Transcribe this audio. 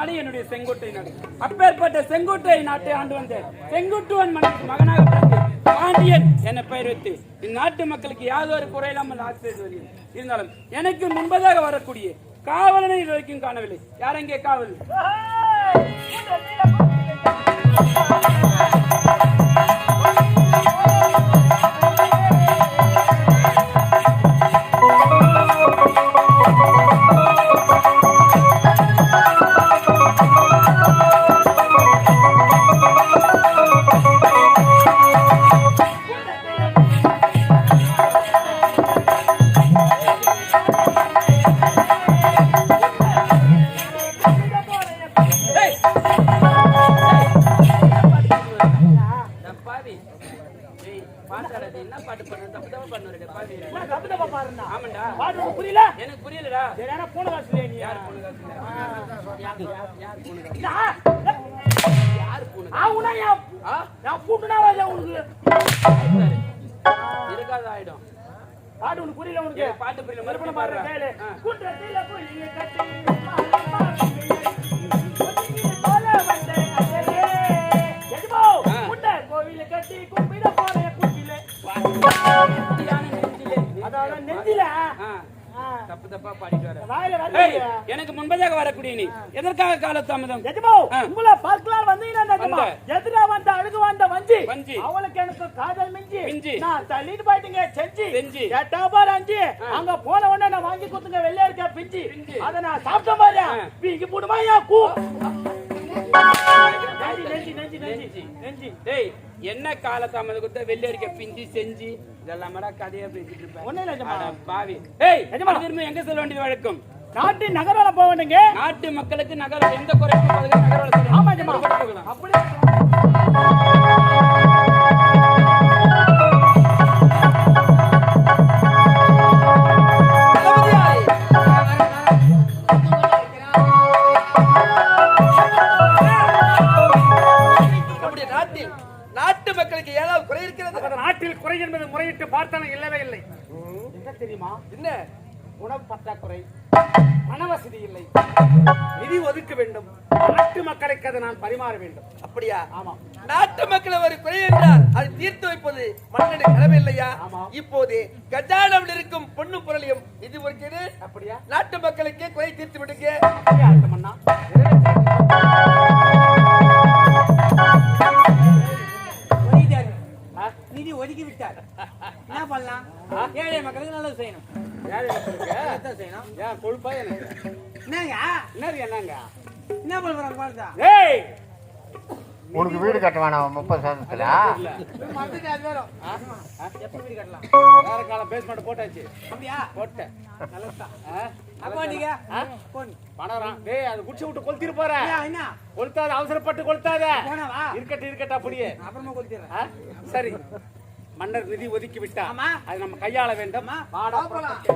என்னுடைய செங்கோட்டை நாடு. அப்பேற்பட்ட செங்கோட்டை நாட்டை ஆண்டு வந்த செங்குட்டுவன் மன்னனுக்கு மகனாக பிறந்து பாண்டியன் என பெயர் வைத்து இந்நாட்டு மக்களுக்கு யாதொரு குறையில்லாமல் ஆட்சி இருந்தாலும் எனக்கு முன்பதாக வரக்கூடிய காவலனை இது வரைக்கும் காணவில்லை. யார் எங்கே காவல் என்ன பாட்டு பண்ண? தப்பு தப்பா பண்ணுறீங்க, பாவி. ஆமாண்டா. புரியல எனக்கு புரியலடா சரியான பூனை காசுல நீ யார் பொண்ணு காசு? யார் பொண்ணு ஆ? நான் கூட்டுனா வரல உனக்கு சரி. இருக்காது ஆயிடும் பாட்டு உனக்கு புரியல உனக்கு பாட்டு புரியல மறுபடியும் மறுபடியும் பாடுற பாடுறேன். குன்றத்தில புலியை கட்டி நெஞ்சிலே. தப்பு தப்பா பாடிட்டு வர. எனக்கு முன்பதாக வரக்கூடிய நீ. எதற்காக எஜமா. உங்களை பார்க்கலாம் வந்தீங்கன்னா. எதிரா வந்த அழுகு வந்த வஞ்சி. வஞ்சி. அவளுக்கு எனக்கு காதல் மிஞ்சி. மிஞ்சி. நான் தள்ளிட்டு போயிட்டீங்க செஞ்சு. செஞ்சு. கேட்டா பாரு அஞ்சு. அங்க போன உடனே நான் வாங்கி கொடுத்துங்க வெள்ளையா இருக்க பிஞ்சி. அத நான் சாப்பிட்ட ஆ. வீங்கி போடுமா யா கூ. நெஞ்சி நெஞ்சி நெஞ்சி நெஞ்சி. நெஞ்சி. டேய் என்ன காலதாமதம் கொடுத்த வெள்ளரிக்க பிஞ்சி செஞ்சு இதெல்லாம் கதையா பேசிட்டு இருப்பேன். பாவி. ஏய். திரும்ப எங்க செல்ல வேண்டியது வழக்கம்? நாட்டு நகரால போக வேண்டுங்க நாட்டு மக்களுக்கு நகர எந்த குறைக்கும் பாதுகாப்பு நகர வளர்ச்சி ஆமா எஜமா நாட்டு மக்களுக்கு ஏதாவது குறை இருக்கிறது? அந்த நாட்டில் குறை என்பது முறையிட்டு பார்த்தாலும் இல்லவே இல்லை. என்ன தெரியுமா? என்ன? உணவு பற்றாக்குறை பண வசதி இல்லை. நிதி ஒதுக்க வேண்டும். நாட்டு மக்களுக்கு அதை நான் பரிமாற வேண்டும். அப்படியா? ஆமா. நாட்டு மக்கள் ஒரு குறை என்றால் அதை தீர்த்து வைப்பது மன்னனுடைய கடமை இல்லையா. இப்போது கஜானாவில் இருக்கும் பொண்ணு பொருளையும் இது ஒருக்கிறது அப்படியா? நாட்டு மக்களுக்கே குறை தீர்த்து விடுங்க. ஒதுக்கி விட்டார் என்ன பண்ணலாம்? ஏழை மக்களுக்கு நல்லது செய்யணும். யாரு எனக்கு? அதான் செய்யணும். ஏன் கொழுப்பா எனக்கு என்னங்க? என்னது என்னங்க? என்ன பண்ண போறாங்க பாருதா ஏய்! உனக்கு வீடு கட்ட வேணாம் முப்பது சதத்துல இல்ல. மறந்துட்டு அது வேறும் எப்ப வீடு கட்டலாம்? வேற காலம் பேஸ்மெண்ட் போட்டாச்சு. அப்படியா? போட்டேன். பணம் டேய் அது குடிச்சு விட்டு கொளுத்திட்டு போற. என்ன? கொளுத்தாத அவசரப்பட்டு கொளுத்தாத. போனவா? இருக்கட்டும் இருக்கட்டும் அப்படியே அப்புறமா கொடுத்துறேன் ஆ? சரி. மன்னர் நிதி ஒதுக்கி விட்டா. அது நம்ம கையாள வேண்டும். புறப்பட்டு.